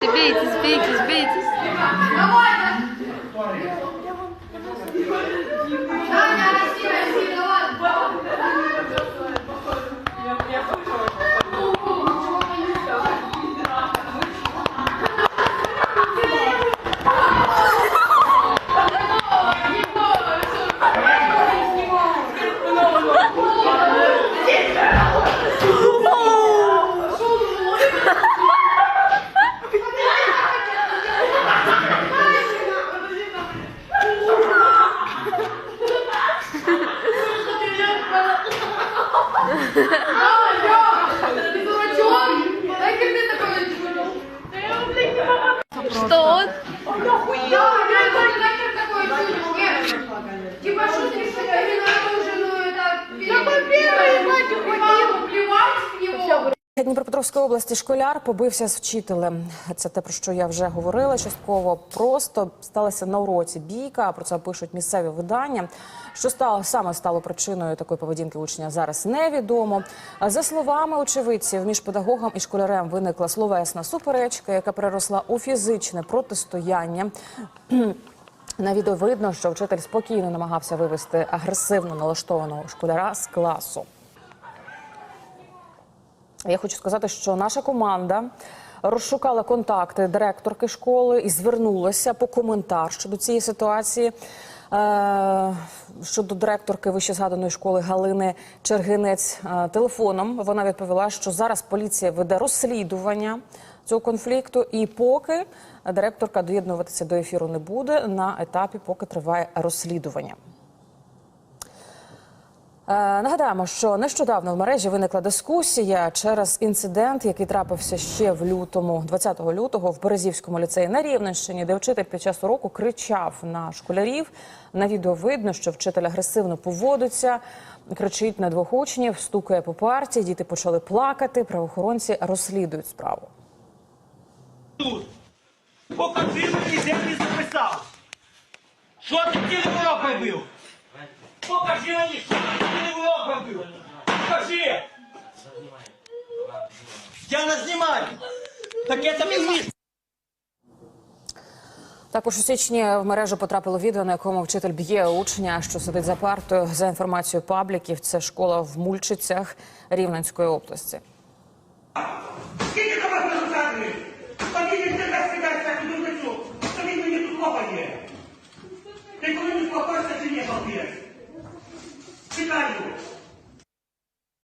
Beats, beats, beats. Что? Типа Дніпропетровської області школяр побився з вчителем. Це те, про що я вже говорила. Частково просто сталося на уроці бійка. Про це пишуть місцеві видання. Що стало саме стало причиною такої поведінки учня зараз невідомо. За словами очевидців, між педагогом і школярем виникла словесна суперечка, яка переросла у фізичне протистояння. На відео видно, що вчитель спокійно намагався вивести агресивно налаштованого школяра з класу. Я хочу сказати, що наша команда розшукала контакти директорки школи і звернулася по коментар щодо цієї ситуації. Е, Щодо директорки вищезгаданої школи Галини Чергинець е, телефоном вона відповіла, що зараз поліція веде розслідування цього конфлікту, і поки директорка доєднуватися до ефіру не буде на етапі, поки триває розслідування. Е, Нагадаємо, що нещодавно в мережі виникла дискусія через інцидент, який трапився ще в лютому, 20 лютого, в Березівському ліцеї на Рівненщині, де вчитель під час уроку кричав на школярів. На відео видно, що вчитель агресивно поводиться, кричить на двох учнів, стукає по парті. Діти почали плакати. Правоохоронці розслідують справу. тут. Покажи мені, де ти записав. Що ти робив? Покажи що ти цілий урок робив. Покажи. Я не знімаю. Так це місце. Також у січні в мережу потрапило відео, на якому вчитель б'є учня, що сидить за партою. За інформацією пабліків, це школа в Мульчицях Рівненської області. Скільки тебе розказує? Тобі не треба скидатися туди внизу. Тобі мені тут лопає. Ти коли не чи ні, папір? Чекаю.